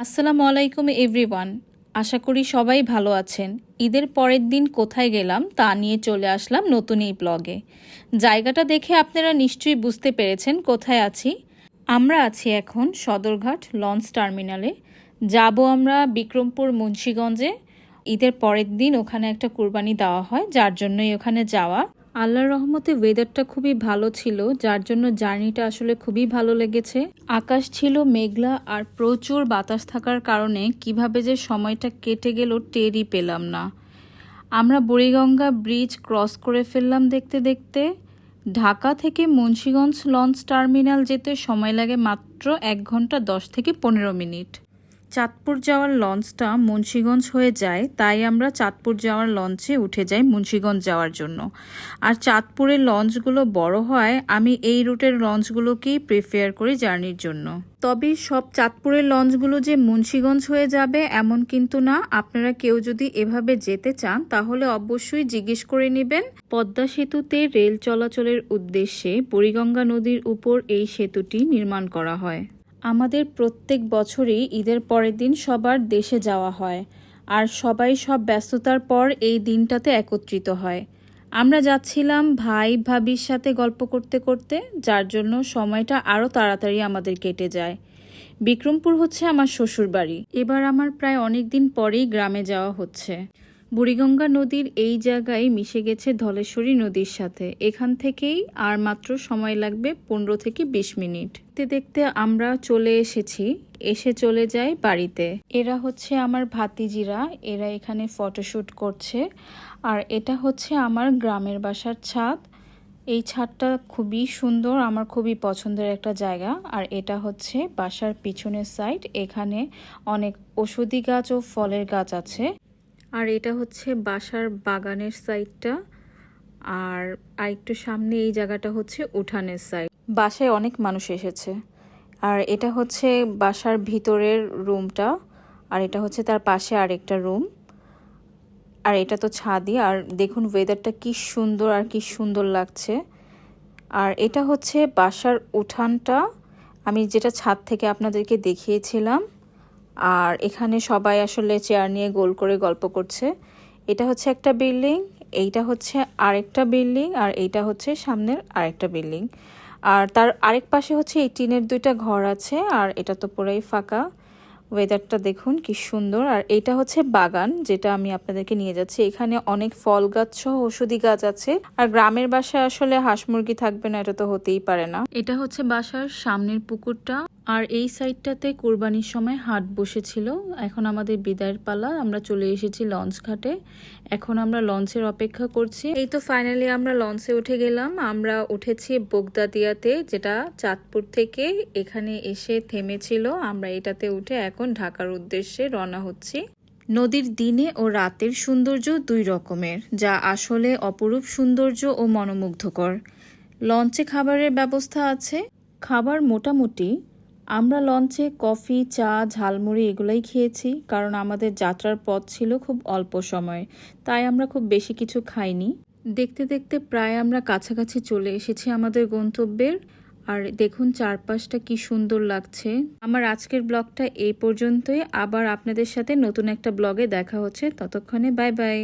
আসসালামু আলাইকুম এভরিওয়ান। আশা করি সবাই ভালো আছেন। ঈদের পরের দিন কোথায় গেলাম তা নিয়ে চলে আসলাম নতুন এই ব্লগে। জায়গাটা দেখে আপনারা নিশ্চয়ই বুঝতে পেরেছেন কোথায় আছি। আমরা আছি এখন সদরঘাট লঞ্চ টার্মিনালে। যাব আমরা বিক্রমপুর মুন্সীগঞ্জে। ঈদের পরের দিন ওখানে একটা কুরবানি দেওয়া হয়, যার জন্যই ওখানে যাওয়া। আল্লাহর রহমতে ওয়েদারটা খুবই ভালো ছিল, যার জন্য জার্নিটা আসলে খুবই ভালো লেগেছে। আকাশ ছিল মেঘলা আর প্রচুর বাতাস থাকার কারণে কীভাবে যে সময়টা কেটে গেল টেরই পেলাম না। আমরা বুড়িগঙ্গা ব্রিজ ক্রস করে ফেললাম দেখতে দেখতে। ঢাকা থেকে মুন্সীগঞ্জ লঞ্চ টার্মিনাল যেতে সময় লাগে মাত্র এক ঘণ্টা দশ থেকে পনেরো মিনিট। চাঁদপুর যাওয়ার লঞ্চটা মুন্সীগঞ্জ হয়ে যায়, তাই আমরা চাঁদপুর যাওয়ার লঞ্চে উঠে যাই মুন্সীগঞ্জ যাওয়ার জন্য। আর চাঁদপুরের লঞ্চগুলো বড় হয়, আমি এই রুটের লঞ্চগুলোকেই প্রিফেয়ার করি জার্নির জন্য। তবে সব চাঁদপুরের লঞ্চগুলো যে মুন্সীগঞ্জ হয়ে যাবে এমন কিন্তু না। আপনারা কেউ যদি এভাবে যেতে চান, তাহলে অবশ্যই জিজ্ঞেস করে নেবেন। পদ্মা সেতুতে রেল চলাচলের উদ্দেশ্যে বুড়িগঙ্গা নদীর উপর এই সেতুটি নির্মাণ করা হয়। আমাদের প্রত্যেক বছরই ঈদের পরের দিন সবার দেশে যাওয়া হয়, আর সবাই সব ব্যস্ততার পর এই দিনটাতে একত্রিত হয়। আমরা যাচ্ছিলাম ভাই ভাবির সাথে গল্প করতে করতে, যার জন্য সময়টা আরও তাড়াতাড়ি আমাদের কেটে যায়। বিক্রমপুর হচ্ছে আমার শ্বশুর বাড়ি এবার আমার প্রায় অনেক দিন পরেই গ্রামে যাওয়া হচ্ছে। বুড়িগঙ্গা নদীর এই জায়গায় মিশে গেছে ধলেশ্বরী নদীর সাথে। এখান থেকেই আর মাত্র সময় লাগবে পনেরো থেকে বিশ মিনিট। দেখতে দেখতে আমরা চলে এসেছি। এসে চলে যাই বাড়িতে। এরা হচ্ছে আমার ভাতিজিরা। এরা এখানে ফটোশ্যুট করছে। আর এটা হচ্ছে আমার গ্রামের বাসার ছাদ। এই ছাদটা খুবই সুন্দর, আমার খুবই পছন্দের একটা জায়গা। আর এটা হচ্ছে বাসার পিছনের সাইড। এখানে অনেক ওষুধি গাছ ও ফলের গাছ আছে। আর এটা হচ্ছে বাসার বাগানের সাইডটা। আর আরেকটু সামনে এই জায়গাটা হচ্ছে উঠানের সাইড। বাসায় অনেক মানুষ এসেছে। আর এটা হচ্ছে বাসার ভিতরের রুমটা। আর এটা হচ্ছে তার পাশে আরেকটা রুম। আর এটা তো ছাদি আর দেখুন ওয়েদারটা কি সুন্দর আর কি সুন্দর লাগছে। আর এটা হচ্ছে বাসার উঠানটা। আমি যেটা ছাদ থেকে আপনাদেরকে দেখিয়েছিলাম আর এখানে সবাই আসলে চেয়ার নিয়ে গোল করে গল্প করছে। এটা হচ্ছে একটা বিল্ডিং এইটা হচ্ছে আরেকটা বিল্ডিং আর এইটা হচ্ছে সামনের আরেকটা বিল্ডিং আর তার আরেক পাশে হচ্ছে এই টিনের দুইটা ঘর আছে, আর এটা তো পুরাই ফাঁকা। ওয়েদারটা দেখুন কি সুন্দর। আর এটা হচ্ছে বাগান, যেটা আমি আপনাদেরকে নিয়ে যাচ্ছি। এখানে অনেক ফল গাছ সহ ওষুধি গাছ আছে। আর গ্রামের বাসায় আসলে হাঁস মুরগি থাকবে না, এটা তো হতেই পারে না। এটা হচ্ছে বাসার সামনের পুকুরটা। আর এই সাইডটাতে কোরবানির সময় হাট বসেছিল। এখন আমাদের বিদায়ের পালা, আমরা চলে এসেছি লঞ্চ ঘাটে। এখন আমরা লঞ্চের অপেক্ষা করছি। এই তো ফাইনালি আমরা লঞ্চে উঠে গেলাম। আমরা উঠেছি বোগদাদিয়াতে, যেটা চাঁদপুর থেকে এখানে এসে থেমেছিল। আমরা এটাতে উঠে এখন ঢাকার উদ্দেশ্যে রওনা হচ্ছি। নদীর দিনে ও রাতের সৌন্দর্য দুই রকমের, যা আসলে অপরূপ সৌন্দর্য ও মনোমুগ্ধকর। লঞ্চে খাবারের ব্যবস্থা আছে। খাবার মোটামুটি আমরা লঞ্চে কফি, চা, ঝালমুড়ি এগুলাই খেয়েছি কারণ আমাদের যাত্রার পথ ছিল খুব অল্প সময়। তাই আমরা খুব বেশি কিছু খাইনি। দেখতে দেখতে প্রায় আমরা কাছাকাছি চলে এসেছি আমাদের গন্তব্যের। আর দেখুন চারপাশটা কি সুন্দর লাগছে। আমার আজকের ব্লগটা এই পর্যন্তই। আবার আপনাদের সাথে নতুন একটা ব্লগে দেখা হচ্ছে। ততক্ষণে বাই বাই